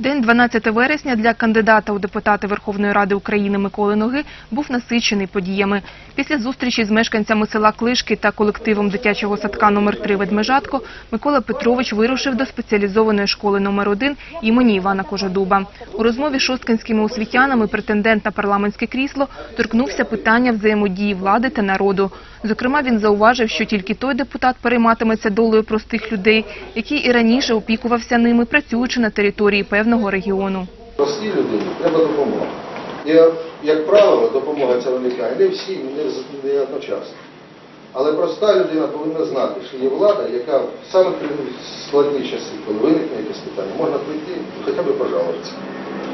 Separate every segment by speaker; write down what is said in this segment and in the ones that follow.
Speaker 1: День 12 вересня для кандидата у депутати Верховної Ради України Миколи Ноги був насичений подіями. Після зустрічі з мешканцями села Клишки та колективом дитячого садка номер 3 Ведмежатко Микола Петрович вирушив до спеціалізованої школи номер 1 імені Івана Кожедуба. У розмові з шосткинськими освітянами претендент на парламентське крісло торкнувся питання взаємодії влади та народу. Зокрема, він зауважив, що тільки той депутат перейматиметься долею простих людей, який і раніше опікувався ними, працюючи на території певного регіону.
Speaker 2: Простій людині треба допомога. І, як правило, допомога ця виникає не всі, не, не одночасно. Але проста людина повинна знати, що є влада, яка в саме складні часи, коли виникне якесь питання, можна прийти хоча б пожалуватися,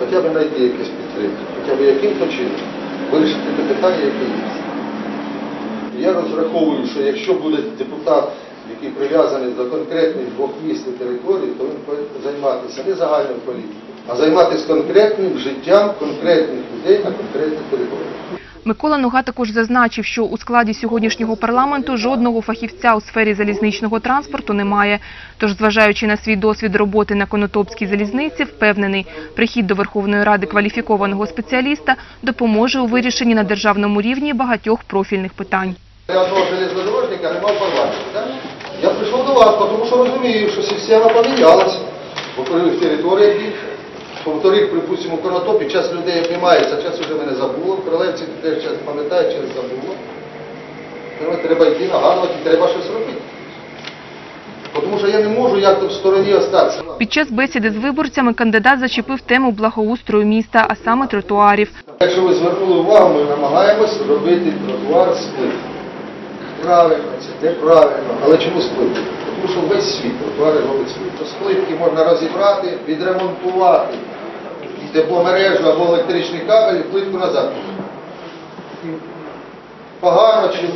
Speaker 2: хоча б знайти якесь підтримки, хоча б яким-то чином вирішити те питання, яке є. Я розраховую, що якщо буде депутат, який прив'язаний до конкретних двох міст і територій, то він займатися не загальною політикою, а займатися конкретним життям конкретних людей на конкретних територіях.
Speaker 1: Микола Нога також зазначив, що у складі сьогоднішнього парламенту жодного фахівця у сфері залізничного транспорту немає. Тож, зважаючи на свій досвід роботи на Конотопській залізниці, впевнений, прихід до Верховної Ради кваліфікованого спеціаліста допоможе у вирішенні на державному рівні багатьох профільних питань.
Speaker 2: Я одного железнодорожника нема в парламенті. Я прийшов до вас, тому що розумію, що система помінялася. Во-первых, територія більше. Во-вторых, припустимо, у Конотопі час людей обнімається, час вже мене забуло. В Королевці теж час пам'ятає, час забуло. Тому треба йти нагадувати, треба щось робити. Тому що я не можу як то в стороні остатися.
Speaker 1: Під час бесіди з виборцями кандидат зачепив тему благоустрою міста, а саме тротуарів.
Speaker 2: Якщо ви звернули увагу, ми намагаємось робити тротуар з плитки. Правильно, це неправильно. Але чому плитки? Тому що весь світ тротуари робить світ. плитки. З можна розібрати, відремонтувати тепломережу або електричний кабель і плитку назад. Погано чи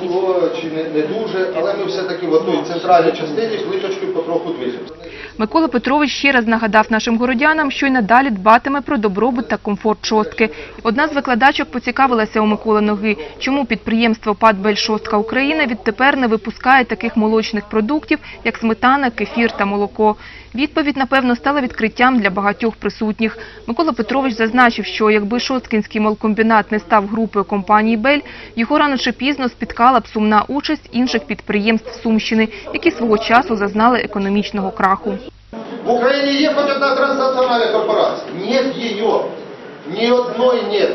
Speaker 2: чи не, не дуже, але ми все-таки в одній центральній частині плиточкою потроху движемося.
Speaker 1: Микола Петрович ще раз нагадав нашим городянам, що й надалі дбатиме про добробут та комфорт шостки. Одна з викладачок поцікавилася у Миколи Ноги, чому підприємство ПАД «Бельшостка Україна» відтепер не випускає таких молочних продуктів, як сметана, кефір та молоко. Відповідь, напевно, стала відкриттям для багатьох присутніх. Микола Петрович зазначив, що якби Шосткінський молкомбінат не став групою компанії «Бель», його рано чи пізно спіткала б сумна участь інших підприємств Сумщини, які свого часу зазнали економічного краху.
Speaker 2: В Украине есть хоть одна транснациональная корпорация? Нет ее. Ни одной нет.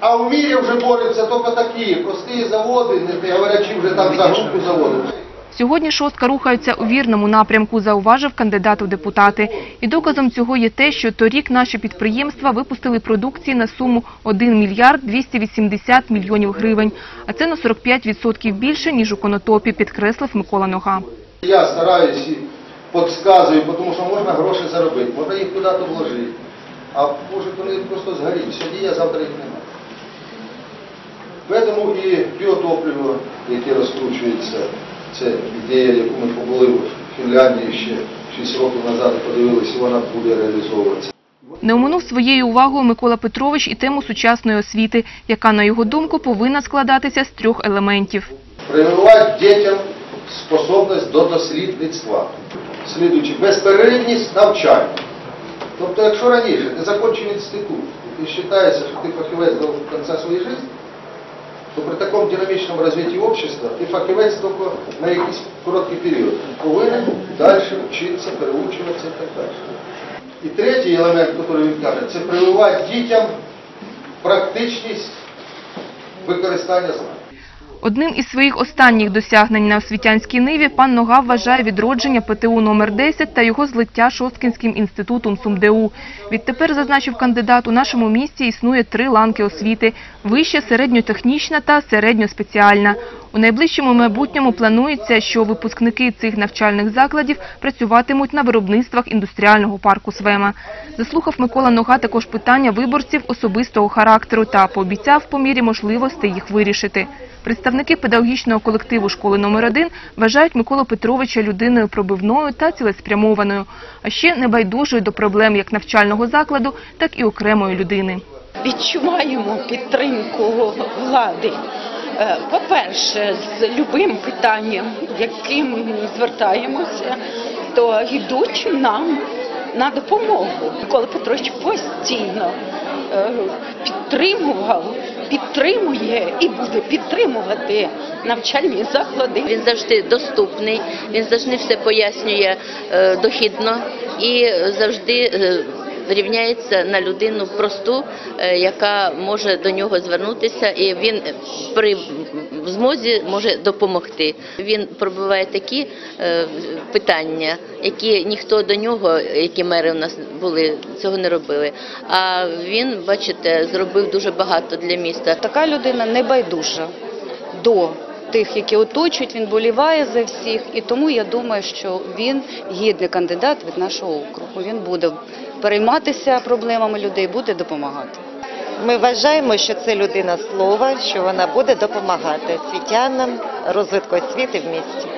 Speaker 2: А в мире уже борются только такие простые заводы, не говорячи вже там за групу заводів.
Speaker 1: Сьогодні шостка рухається у вірному напрямку, зауважив кандидат у депутати. І доказом цього є те, що торік наші підприємства випустили продукції на суму 1 мільярд 280 мільйонів гривень. А це на 45% більше, ніж у Конотопі, підкреслив Микола Нога.
Speaker 2: Я стараюсь і підказую, тому що можна гроші заробити, можна їх куди-то вложити. А може вони просто згоріть. Сьогодні я, завтра їх немає. Тому і біотопливо, яке розкручується, це ідея, яку ми побули в Фінляндії ще 6 років назад, подивилися, вона буде реалізовуватися.
Speaker 1: Не оминув своєю увагою Микола Петрович і тему сучасної освіти, яка, на його думку, повинна складатися з трьох елементів.
Speaker 2: Прививати дітям способність до дослідництва, слідуючи безперервність навчання. Тобто, якщо раніше ти закінчив інститут, і ти вважаєшся, що ти фахівець до кінця своєї життя, то при такому динамічному розвитку общества ти фахівець тільки на якийсь короткий період. Повинен далі вчитися, переучуватися і так далі. І третій елемент, який він каже, це прививати дітям практичність використання знань.
Speaker 1: Одним із своїх останніх досягнень на освітянській ниві пан Нога вважає відродження ПТУ номер 10 та його злиття Шосткінським інститутом СумДУ. Відтепер, зазначив кандидат, у нашому місті існує три ланки освіти – вища, середньотехнічна та середньоспеціальна. У найближчому майбутньому планується, що випускники цих навчальних закладів працюватимуть на виробництвах індустріального парку «Свема». Заслухав Микола Нога також питання виборців особистого характеру та пообіцяв по мірі можливостей їх вирішити. Представники педагогічного колективу школи номер 1 вважають Миколу Петровича людиною пробивною та цілеспрямованою, а ще небайдужою до проблем як навчального закладу, так і окремої людини.
Speaker 3: відчуваємо підтримку влади. Е, По-перше, з любим питанням, яким звертаємося, то йдуть нам на допомогу. Микола Петрович постійно е, підтримував, підтримує і буде підтримувати навчальні заклади.
Speaker 4: Він завжди доступний, він завжди все пояснює е, дохідно і завжди рівняється на людину просту, е, яка може до нього звернутися, і він при змозі може допомогти. Він пробиває такі е, питання, які ніхто до нього, які мери у нас були, цього не робили. А він, бачите, зробив дуже багато для міста.
Speaker 5: Така людина не байдужа до тих, які оточують, він боліває за всіх, і тому я думаю, що він гідний кандидат від нашого округу. Він буде перейматися проблемами людей, буде допомагати.
Speaker 6: Ми вважаємо, що це людина слова, що вона буде допомагати освітянам розвитку освіти в місті.